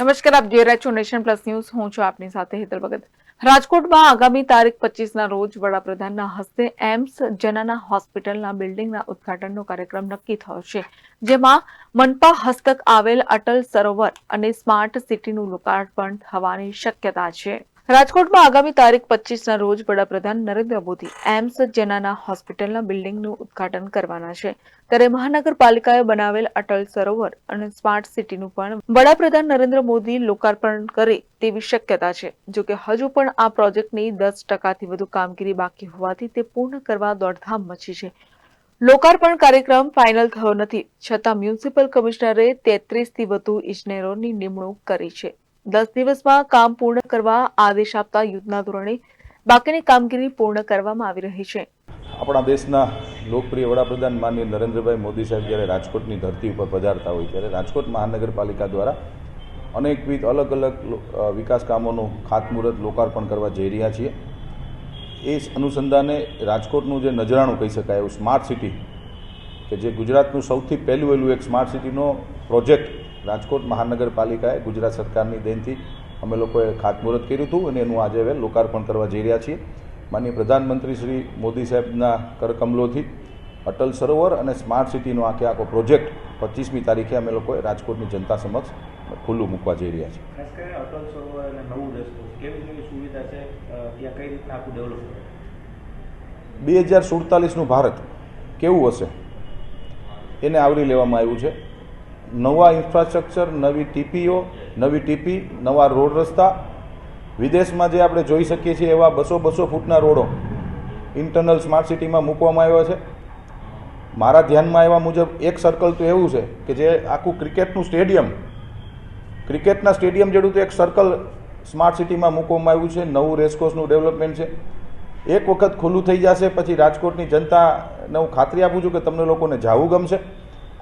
નમસ્કાર, આપ જોઈ રહ્યા છો નેશન પ્લસ ન્યૂઝ. હું છું આપની સાથે હેતલ ભગત. રાજકોટમાં આગામી તારીખ પચીસના રોજ વડાપ્રધાનના હસ્તે એમ્સ જનાના હોસ્પિટલના બિલ્ડિંગના ઉદ્ઘાટનનો કાર્યક્રમ નક્કી થયો છે, જેમાં મનપા હસ્તક આવેલ અટલ સરોવર અને સ્માર્ટ સિટીનું લોકાર્પણ થવાની શક્યતા છે. રાજકોટમાં આગામી તારીખ પચીસના રોજ વડાપ્રધાન નરેન્દ્ર મોદી એમ્સ જનાના હોસ્પિટલના બિલ્ડિંગનું ઉદઘાટન કરવાના છે. ત્યારે મહાનગરપાલિકાએ બનાવેલ અટલ સરોવર અને સ્માર્ટ સિટીનું પણ વડાપ્રધાન નરેન્દ્ર મોદી લોકાર્પણ કરે તેવી શક્યતા છે. જો કે હજુ પણ આ પ્રોજેક્ટની દસ ટકાથી વધુ કામગીરી બાકી હોવાથી તે પૂર્ણ કરવા દોડધામ મચી છે. લોકાર્પણ કાર્યક્રમ ફાઇનલ થયો નથી. છતાં મ્યુનિસિપલ કમિશનરે તેત્રીસથી વધુ ઇજનેરોની નિમણૂક કરી છે. દસ દિવસમાં કામ પૂર્ણ કરવા આદેશ આપતા યુદ્ધના ધોરણે બાકીની કામગીરી પૂર્ણ કરવામાં આવી રહી છે. આપણા દેશના લોકપ્રિય વડાપ્રધાન માનનીય નરેન્દ્રભાઈ મોદી સાહેબ જ્યારે રાજકોટની ધરતી ઉપર પધારતા હોય ત્યારે રાજકોટ મહાનગરપાલિકા દ્વારા અનેકવિધ અલગ અલગ વિકાસ કામોનું ખાતમુહૂર્ત લોકાર્પણ કરવા જઈ રહ્યા છીએ. એ અનુસંધાને રાજકોટનું જે નજરાણું કહી શકાય, એવું સ્માર્ટ સિટી કે જે ગુજરાતનું સૌથી પહેલું વહેલું એક સ્માર્ટ સિટીનો પ્રોજેક્ટ રાજકોટ મહાનગરપાલિકાએ ગુજરાત સરકારની દેનથી અમે લોકોએ ખાતમુહૂર્ત કર્યું હતું અને એનું આજે હવે લોકાર્પણ કરવા જઈ રહ્યા છીએ. માનીય પ્રધાનમંત્રી શ્રી મોદી સાહેબના કરકમલોથી અટલ સરોવર અને સ્માર્ટ સિટીનો આખે આખો પ્રોજેક્ટ પચીસમી તારીખે અમે લોકોએ રાજકોટની જનતા સમક્ષ ખુલ્લું મૂકવા જઈ રહ્યા છીએ. ખાસ કરીને અટલ સરોવર અને નવું રેસકોર્સ કેવી કેવી સુવિધા છે? ત્યાં કઈ રીતના આખું ડેવલપ બે હજાર સુડતાલીસનું ભારત કેવું હશે? એને આવરી લેવામાં આવ્યું છે. નવા ઇન્ફ્રાસ્ટ્રક્ચર નવી ટીપીઓ નવી ટીપી નવા રોડ રસ્તા. વિદેશમાં જે આપણે જોઈ શકીએ છીએ એવા બસો બસો ફૂટના રોડો ઇન્ટરનલ સ્માર્ટ સિટીમાં મૂકવામાં આવ્યા છે. મારા ધ્યાનમાં આવ્યા મુજબ એક સર્કલ તો એવું છે કે જે આખું ક્રિકેટનું સ્ટેડિયમ, ક્રિકેટના સ્ટેડિયમ જેવું તો એક સર્કલ સ્માર્ટ સિટીમાં મૂકવામાં આવ્યું છે. નવું રેસકોર્સનું ડેવલપમેન્ટ છે. એક વખત ખુલ્લું થઈ જશે, પછી રાજકોટની જનતાને હું ખાતરી આપું છું કે તમને લોકોને જાવું ગમશે.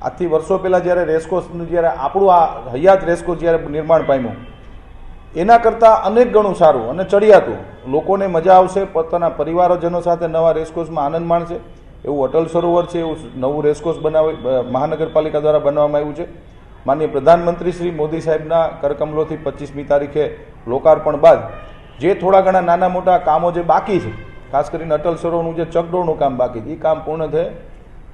આજથી વર્ષો પહેલાં જ્યારે રેસકોર્સનું જ્યારે આપણું આ હયાત રેસકોર્સ જ્યારે નિર્માણ પામ્યું, એના કરતાં અનેક ગણું સારું અને ચડિયાતું. લોકોને મજા આવશે, પોતાના પરિવારજનો સાથે નવા રેસકોર્સમાં આનંદ માણશે. એવું અટલ સરોવર છે, એવું નવું રેસકોર્સ બનાવી મહાનગરપાલિકા દ્વારા બનાવવામાં આવ્યું છે. માનનીય પ્રધાનમંત્રી શ્રી મોદી સાહેબના કરકમલોથી પચીસમી તારીખે લોકાર્પણ બાદ, જે થોડા ઘણા નાના મોટા કામો જે બાકી છે, ખાસ કરીને અટલ સરોવરનું જે ચકડોળનું કામ બાકી છે, એ કામ પૂર્ણ થાય.